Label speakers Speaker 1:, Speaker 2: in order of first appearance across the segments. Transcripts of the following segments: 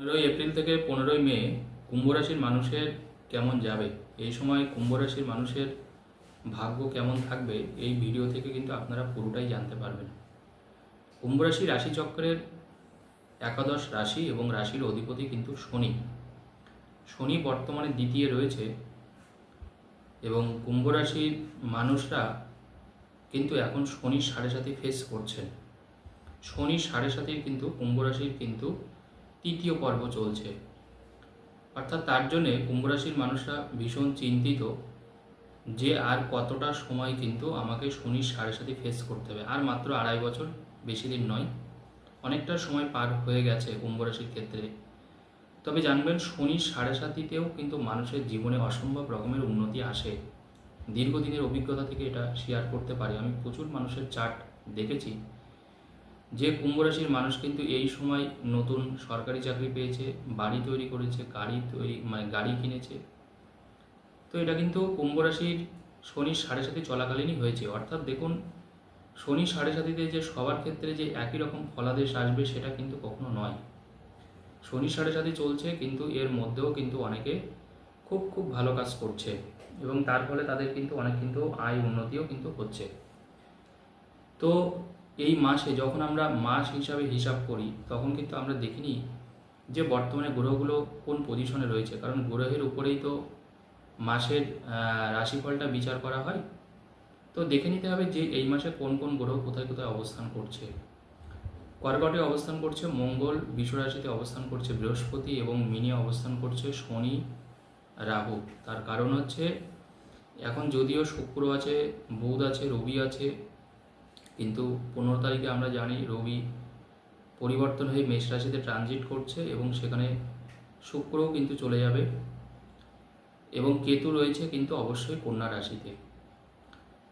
Speaker 1: পনেরোই এপ্রিল থেকে পনেরোই মে কুম্ভ রাশির মানুষের কেমন যাবে? এই সময় কুম্ভ রাশির মানুষের ভাগ্য কেমন থাকবে? এই ভিডিও থেকে কিন্তু আপনারা পুরোটাই জানতে পারবেন। কুম্ভ রাশি রাশিচক্রের একাদশ রাশি এবং রাশির অধিপতি কিন্তু শনি। শনি বর্তমানে দ্বিতীয় রয়েছে এবং কুম্ভ রাশির মানুষরা কিন্তু এখন শনির সাড়ে সাথে ফেস করছেন। শনির সাড়ে সাথে কিন্তু কুম্ভ রাশির কিন্তু তৃতীয় পর্ব চলছে। অর্থাৎ তার জন্যে কুম্ভ রাশির মানুষরা ভীষণ চিন্তিত যে আর কতটা সময় কিন্তু আমাকে শনির সাড়ে সাথে ফেস করতে হবে। আর মাত্র আড়াই বছর, বেশি দিন নয়, অনেকটা সময় পার হয়ে গেছে কুম্ভ রাশির ক্ষেত্রে। তবে জানবেন শনির সাড়ে সাতিতেও কিন্তু মানুষের জীবনে অসম্ভব রকমের উন্নতি আসে। দীর্ঘদিনের অভিজ্ঞতা থেকে এটা শেয়ার করতে পারি। আমি প্রচুর মানুষের চার্ট দেখেছি। যে কুম্ভ রাশির মানুষ কিন্তু এই সময় নতুন সরকারি চাকরি পেয়েছে, বাড়ি তৈরি করেছে, গাড়ি তৈরি মানে গাড়ি কিনেছে। তো এটা কিন্তু কুম্ভ রাশির শনির সাড়ে সাথে চলাকালীনই হয়েছে। অর্থাৎ দেখুন, শনি সাড়ে সাথীতে যে সবার ক্ষেত্রে যে একই রকম ফলাদেশ আসবে সেটা কিন্তু কখনো নয়। শনি সাড়ে সাথে চলছে কিন্তু এর মধ্যেও কিন্তু অনেকে খুব খুব ভালো কাজ করছে এবং তার ফলে তাদের কিন্তু অনেক কিন্তু আয় উন্নতিও কিন্তু হচ্ছে। তো এই মাসে যখন আমরা মাস হিসাবে হিসাব করি, তখন কিন্তু আমরা দেখিনি যে বর্তমানে গ্রহগুলো কোন পজিশনে রয়েছে। কারণ গ্রহের উপরেই তো মাসের রাশিফলটা বিচার করা হয়। তো দেখে নিতে হবে যে এই মাসে কোন কোন গ্রহ কোথায় কোথায় অবস্থান করছে। কর্কটে অবস্থান করছে, মঙ্গল বিশ্বরাশিতে অবস্থান করছে, বৃহস্পতি এবং মিনে অবস্থান করছে, শনি, রাহু। তার কারণ হচ্ছে, এখন যদিও শুক্র আছে, বুধ আছে, রবি আছে কিন্তু পনেরো তারিখে আমরা জানি রবি পরিবর্তন হয়ে মেষ রাশিতে ট্রানজিট করছে এবং সেখানে শুক্রও কিন্তু চলে যাবে এবং কেতু রয়েছে কিন্তু অবশ্যই কন্যা রাশিতে।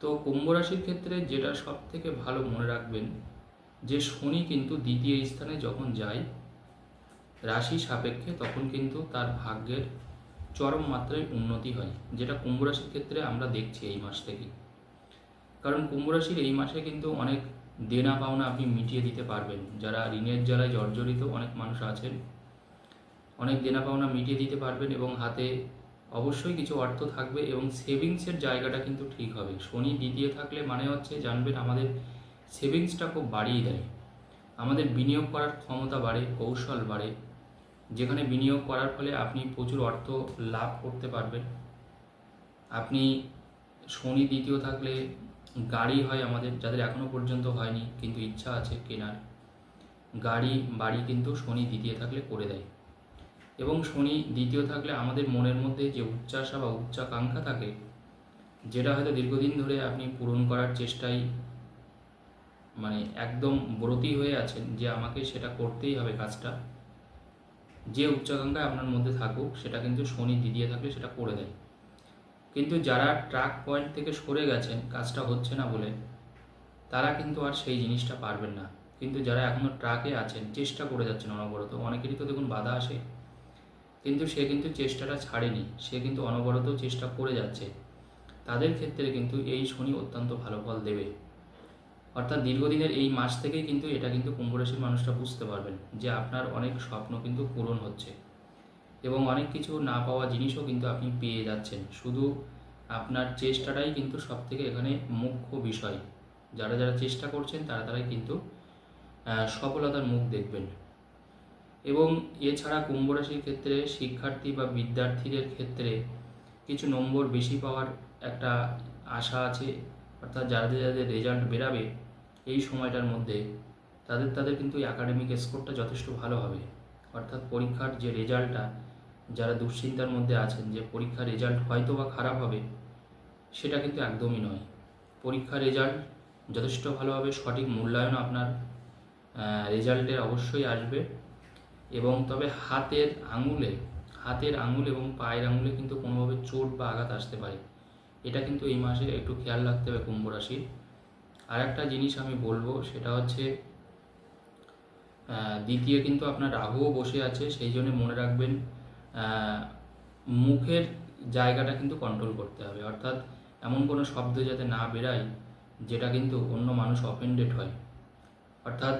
Speaker 1: তো কুম্ভ রাশির ক্ষেত্রে যেটা সব থেকে ভালো মনে রাখবেন, যে শনি কিন্তু দ্বিতীয় স্থানে যখন যায় রাশি সাপেক্ষে তখন কিন্তু তার ভাগ্যের চরম মাত্রায় উন্নতি হয়, যেটা কুম্ভ রাশির ক্ষেত্রে আমরা দেখছি এই মাস থেকেই কারণ কুম্ভ রাশির এই মাসে কিন্তু অনেক দেনা পাওনা আপনি মিটিয়ে দিতে পারবেন। যারা ঋণের জ্বালায় জর্জরিত অনেক মানুষ আছেন, অনেক দেনা পাওনা মিটিয়ে দিতে পারবেন এবং হাতে অবশ্যই কিছু অর্থ থাকবে এবং সেভিংসের জায়গাটা কিন্তু ঠিক হবে। শনি দ্বিতীয় থাকলে মানে হচ্ছে জানবেন আমাদের সেভিংসটা খুব বাড়িয়ে দেয়। আমাদের বিনিয়োগ করার ক্ষমতা বাড়ে, কৌশল বাড়ে। যেখানে বিনিয়োগ করার ফলে আপনি প্রচুর অর্থ লাভ করতে পারবেন। আপনি শনি দ্বিতীয় থাকলে গাড়ি হয় আমাদের, যাদের এখনও পর্যন্ত হয়নি, কিন্তু ইচ্ছা আছে কেনার। গাড়ি, বাড়ি কিন্তু শনি দ্বিতীয় থাকলে করে দেয়। এবং শনি দ্বিতীয় থাকলে আমাদের মনের মধ্যে যে উচ্চাসা বা উচ্চাকাঙ্ক্ষা থাকে, যেটা হয়তো দীর্ঘদিন ধরে আপনি পূরণ করার চেষ্টায় মানে একদম ব্রতী হয়ে আছেন যে আমাকে সেটা করতেই হবে কাজটা, যে উচ্চাকাঙ্ক্ষা আপনার মধ্যে থাকুক, সেটা কিন্তু শনি দ্বিতীয় থাকলে সেটা করে দেয়। কিন্তু যারা ট্রাক পয়েন্ট থেকে সরে গেছেন কাজটা হচ্ছে না বলে, তারা কিন্তু আর সেই জিনিসটা পারবেন না। কিন্তু যারা এখনও ট্রাকে আছেন, চেষ্টা করে যাচ্ছেন অনবরত, অনেকেরই তো দেখুন বাধা আসে। কিন্তু সে কিন্তু চেষ্টাটা ছাড়েনি, সে কিন্তু অনবরত চেষ্টা করে যাচ্ছে। তাদের ক্ষেত্রে কিন্তু এই শনি অত্যন্ত ভালো ফল দেবে। অর্থাৎ দীর্ঘদিনের এই মাস থেকেই কিন্তু এটা কিন্তু কুম্ভ রাশির মানুষরা বুঝতে পারবেন যে আপনার অনেক স্বপ্ন কিন্তু পূরণ হচ্ছে। এবং অনেক কিছু না পাওয়া জিনিসও কিন্তু আপনি পেয়ে যাচ্ছেন। শুধু আপনার চেষ্টাটাই কিন্তু সব থেকে এখানে মুখ্য বিষয়। যারা যারা চেষ্টা করছেন, তারা তারাই কিন্তু সফলতার মুখ দেখবেন। এবং এছাড়া কুম্ভ রাশির ক্ষেত্রে শিক্ষার্থী বা বিদ্যার্থীদের ক্ষেত্রে কিছু নম্বর বেশি পাওয়ার একটা আশা আছে। অর্থাৎ যাদের যাদের রেজাল্ট বেরাবে, এই সময়টার মধ্যে তাদের তাদের কিন্তু একাডেমিক স্কোরটা যথেষ্ট ভালো হবে। অর্থাৎ পরীক্ষার যে রেজাল্টটা যারা দুশ্চিন্তার মধ্যে আছেন যে পরীক্ষার রেজাল্ট হয়তো বা খারাপ হবে, সেটা কিন্তু একদমই নয়। পরীক্ষার রেজাল্ট যথেষ্ট ভালোভাবে সঠিক মূল্যায়ন আপনার রেজাল্টের অবশ্যই আসবে। এবং তবে হাতের আঙুলে, হাতের আঙুল এবং পায়ের আঙুলে কিন্তু কোনোভাবে চোট বা আঘাত আসতে পারে। এটা কিন্তু এই মাসে একটু খেয়াল রাখতে হবে কুম্ভ রাশির। আর একটা জিনিস আমি বলব, সেটা হচ্ছে দ্বিতীয় কিন্তু আপনার রাহুও বসে আছে, সেই জন্য মনে রাখবেন মুখের জায়গাটা কিন্তু কন্ট্রোল করতে হবে। অর্থাৎ এমন কোনো শব্দ যাতে না বেরায়, যেটা কিন্তু অন্য মানুষ অফেন্ডেড হয়। অর্থাৎ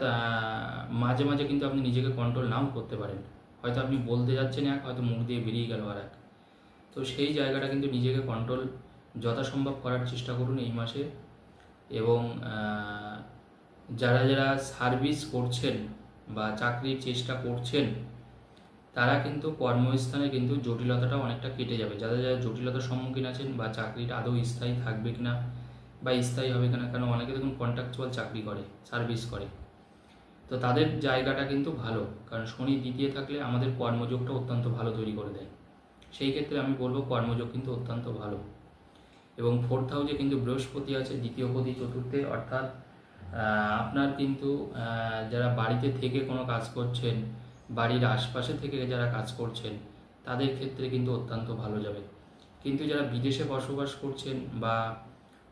Speaker 1: মাঝে মাঝে কিন্তু আপনি নিজেকে কন্ট্রোল নাও করতে পারেন। হয়তো আপনি বলতে যাচ্ছেন এক, হয়তো মুখ দিয়ে বেরিয়ে গেল আর এক। তো সেই জায়গাটা কিন্তু নিজেকে কন্ট্রোল যথাসম্ভব করার চেষ্টা করুন এই মাসে। এবং যারা যারা সার্ভিস করছেন বা চাকরির চেষ্টা করছেন তারা কিন্তু কর্মস্থানে কিন্তু জটিলতাটা অনেকটা কেটে যাবে। যারা যারা জটিলতার সম্মুখীন আছেন বা চাকরিটা আদৌ স্থায়ী থাকবে কিনা বা স্থায়ী হবে কিনা কারণ অনেকে দেখুন কন্ট্রাকচুয়াল চাকরি করে সার্ভিস করে। তো তাদের জায়গাটা কিন্তু ভালো, কারণ শনি দ্বিতীয় থাকলে আমাদের কর্মযোগটা অত্যন্ত ভালো তৈরি করে দেয়। সেই ক্ষেত্রে আমি বলব কর্মযোগ কিন্তু অত্যন্ত ভালো। এবং ফোর্থ হাউসে কিন্তু বৃহস্পতি আছে, দ্বিতীয় পতি চতুর্থে, অর্থাৎ আপনার কিন্তু যারা বাড়িতে থেকে কোনো কাজ করছেন বাড়ির আশপাশে থেকে যারা কাজ করছেন, তাদের ক্ষেত্রে কিন্তু অত্যন্ত ভালো যাবে। কিন্তু যারা বিদেশে বসবাস করছেন বা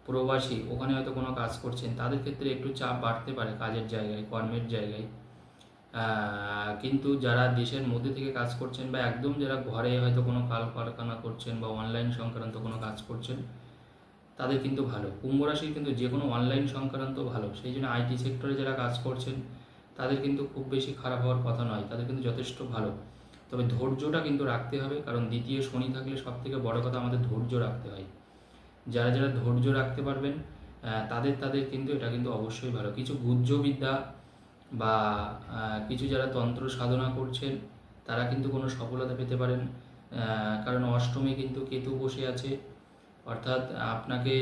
Speaker 1: প্রবাসী, ওখানে হয়তো কোনো কাজ করছেন, তাদের ক্ষেত্রে একটু চাপ বাড়তে পারে কাজের জায়গায়, কর্মের জায়গায়। কিন্তু যারা দেশের মধ্যে থেকে কাজ করছেন বা একদম যারা ঘরে হয়তো কোনো কাল কারখানা করছেন বা অনলাইন সংক্রান্ত কোনো কাজ করছেন, তাদের কিন্তু ভালো। কুম্ভ রাশির কিন্তু যে কোনো অনলাইন সংক্রান্ত ভালো। সেই জন্য আইটি সেক্টরে যারা কাজ করছেন তাদের কিন্তু খুব বেশি খারাপ হওয়ার কথা নয়, তাদের কিন্তু যথেষ্ট ভালো। তবে ধৈর্যটা কিন্তু রাখতে হবে, কারণ দ্বিতীয় শনি থাকলে সব থেকে বড় কথা আমাদের ধৈর্য রাখতে হয়। যারা যারা ধৈর্য রাখতে পারবেন তাদের তাদের কিন্তু এটা কিন্তু অবশ্যই ভালো। কিছু গুহ্যবিদ্যা বা কিছু যারা তন্ত্র সাধনা করছেন, তারা কিন্তু কোনো সফলতা পেতে পারেন কারণ অষ্টমী কিন্তু কেতু বসে আছে। অর্থাৎ আপনাকে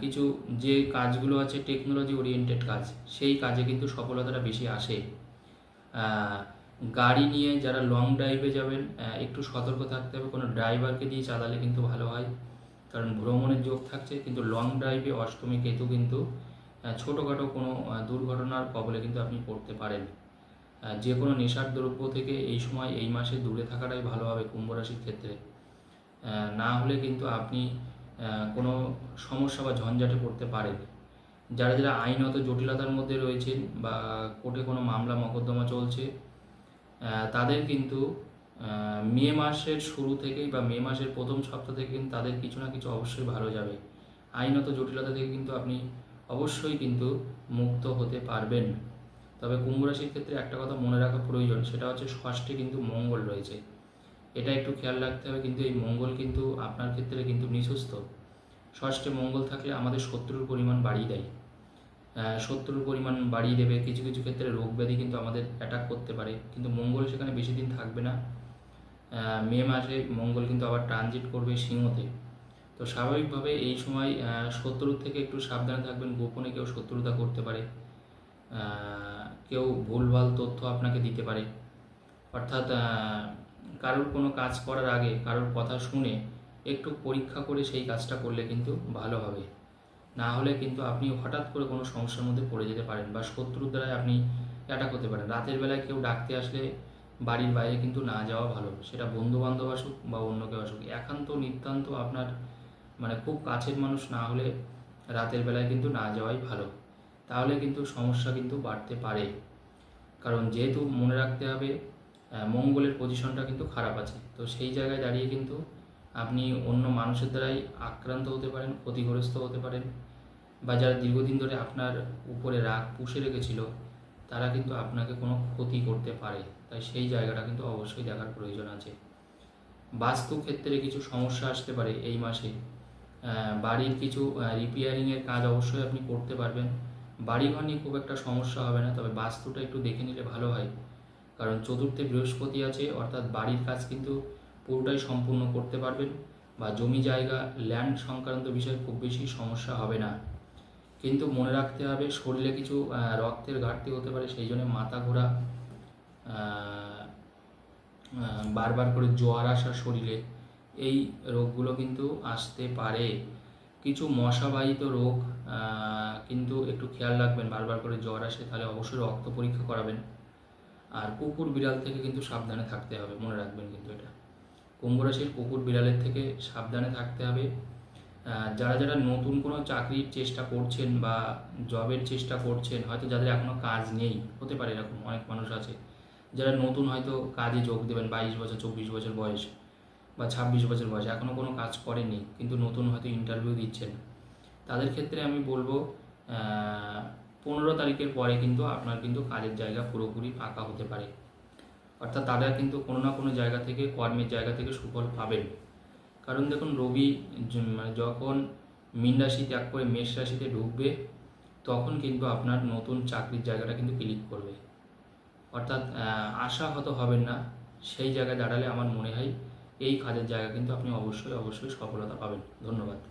Speaker 1: কিছু যে কাজগুলো আছে টেকনোলজি ওরিয়েন্টেড কাজ, সেই কাজে কিন্তু সফলতাটা বেশি আসে। গাড়ি নিয়ে যারা লং ড্রাইভে যাবেন একটু সতর্ক থাকতে হবে, কোনো ড্রাইভারকে দিয়ে চালালে কিন্তু ভালো হয়। কারণ ভ্রমণের যোগ থাকছে, কিন্তু লং ড্রাইভে অষ্টমী কেতু কিন্তু ছোটোখাটো কোনো দুর্ঘটনার কবলে কিন্তু আপনি পড়তে পারেন। যে কোনো নেশার দ্রব্য থেকে এই সময় এই মাসে দূরে থাকাটাই ভালো হবে কুম্ভ রাশির ক্ষেত্রে। না হলে কিন্তু আপনি কোনো সমস্যা বা ঝঞ্ঝাটে পড়তে পারেন যারা যারা আইনত জটিলতার মধ্যে রয়েছেন বা কোর্টে কোনো মামলা, মকদ্দমা চলছে তাদের কিন্তু মে মাসের শুরু থেকেই বা মে মাসের প্রথম সপ্তাহ থেকে কিন্তু তাদের কিছু না কিছু অবশ্যই ভালো যাবে। আইনত জটিলতা থেকে কিন্তু আপনি অবশ্যই কিন্তু মুক্ত হতে পারবেন। তবে কুম্ভ রাশির ক্ষেত্রে একটা কথা মনে রাখা প্রয়োজন, সেটা হচ্ছে ষষ্ঠে কিন্তু মঙ্গল রয়েছে। এটা একটু খেয়াল রাখতে হবে, কিন্তু এই মঙ্গল কিন্তু আপনার ক্ষেত্রে কিন্তু নিঃস্ত ষষ্ঠে মঙ্গল থাকলে আমাদের শত্রুর পরিমাণ বাড়িয়ে দেয়। শত্রুর পরিমাণ বাড়িয়ে দেবে, কিছু কিছু ক্ষেত্রে রোগ ব্যাধি কিন্তু আমাদের অ্যাটাক করতে পারে, কিন্তু মঙ্গল সেখানে বেশি দিন থাকবে না। মে মাসে মঙ্গল কিন্তু আবার ট্রানজিট করবে সিংহতে। তো স্বাভাবিকভাবে এই সময় শত্রুর থেকে একটু সাবধানে থাকবেন, গোপনে কেউ শত্রুতা করতে পারে। কেউ ভুলভাল তথ্য আপনাকে দিতে পারে। অর্থাৎ কারোর কোনো কাজ করার আগে কারোর কথা শুনে একটু পরীক্ষা করে সেই কাজটা করলে কিন্তু ভালো হবে। না হলে কিন্তু আপনি হঠাৎ করে কোনো সমস্যার মধ্যে পড়ে যেতে পারেন বা শত্রুর দ্বারাই আপনি অ্যাটাক হতে পারেন। রাতের বেলায় কেউ ডাকতে আসলে বাড়ির বাইরে কিন্তু না যাওয়া ভালো। সেটা বন্ধু বান্ধব আসুক বা অন্য কেউ আসুক। একান্ত, নিতান্ত আপনার মানে খুব কাছের মানুষ না হলে রাতের বেলায় কিন্তু না যাওয়াই ভালো। তাহলে কিন্তু সমস্যা কিন্তু বাড়তে পারে। কারণ যেহেতু মনে রাখতে হবে মঙ্গলের পজিশনটা কিন্তু খারাপ আছে। তো সেই জায়গায় দাঁড়িয়ে কিন্তু আপনি অন্য মানুষের দ্বারাই আক্রান্ত হতে পারেন, ক্ষতিগ্রস্ত হতে পারেন বা যারা দীর্ঘদিন ধরে আপনার উপরে রাগ পুষে রেখেছিল, তারা কিন্তু আপনাকে কোনো ক্ষতি করতে পারে। তাই সেই জায়গাটা কিন্তু অবশ্যই দেখার প্রয়োজন আছে। বাস্তু ক্ষেত্রে কিছু সমস্যা আসতে পারে এই মাসে। বাড়ির কিছু রিপেয়ারিংয়ের কাজ অবশ্যই আপনি করতে পারবেন। বাড়িঘর নিয়ে খুব একটা সমস্যা হবে না, তবে বাস্তুটা একটু দেখে নিলে ভালো হয়। কারণ চতুর্থে বৃহস্পতি আছে, অর্থাৎ বাড়ির কাজ কিন্তু পুরোটাই সম্পূর্ণ করতে পারবেন বা জমি জায়গা ল্যান্ড সংক্রান্ত বিষয়ে খুব বেশি সমস্যা হবে না। কিন্তু মনে রাখতে হবে শরীরে কিছু রক্তের ঘাটতি হতে পারে, সেই জন্য মাথা ঘোরা বারবার করে জ্বর আসা শরীরে, এই রোগগুলো কিন্তু আসতে পারে। কিছু মশাবাহিত রোগ কিন্তু একটু খেয়াল রাখবেন, বারবার করে জ্বর আসে, তাহলে অবশ্যই রক্ত পরীক্ষা করাবেন। আর কুকুর বিড়াল থেকে কিন্তু সাবধানে থাকতে হবে, মনে রাখবেন কিন্তু এটা। কুম্ভ রাশির কুকুর বিড়ালের থেকে সাবধানে থাকতে হবে। যারা যারা নতুন কোনো চাকরির চেষ্টা করছেন বা জবের চেষ্টা করছেন, হয়তো যাদের এখনও কাজ নেই, হতে পারে এরকম অনেক মানুষ আছে, যারা নতুন হয়তো কাজে যোগ দেবেন, বাইশ বছর, চব্বিশ বছর বয়স বা ছাব্বিশ বছর বয়স এখনও কোনো কাজ করেনি কিন্তু নতুন হয়তো ইন্টারভিউ দিচ্ছেন। তাদের ক্ষেত্রে আমি বলব পনেরো তারিখের পরে কিন্তু আপনার কিন্তু কাজের জায়গা পুরোপুরি ফাঁকা হতে পারে। অর্থাৎ তারা কিন্তু কোনো না কোনো জায়গা থেকে কর্মের জায়গা থেকে সুফল পাবেন। কারণ দেখুন রবি মানে যখন মীন রাশি ত্যাগ করে মেষ রাশিতে ঢুকবে তখন কিন্তু আপনার নতুন চাকরির জায়গাটা কিন্তু ক্লিক করবে। অর্থাৎ আহ, আশা হত হবেন না সেই জায়গায় দাঁড়ালে আমার মনে হয় এই কাজের জায়গা কিন্তু আপনি অবশ্যই অবশ্যই সফলতা পাবেন। ধন্যবাদ।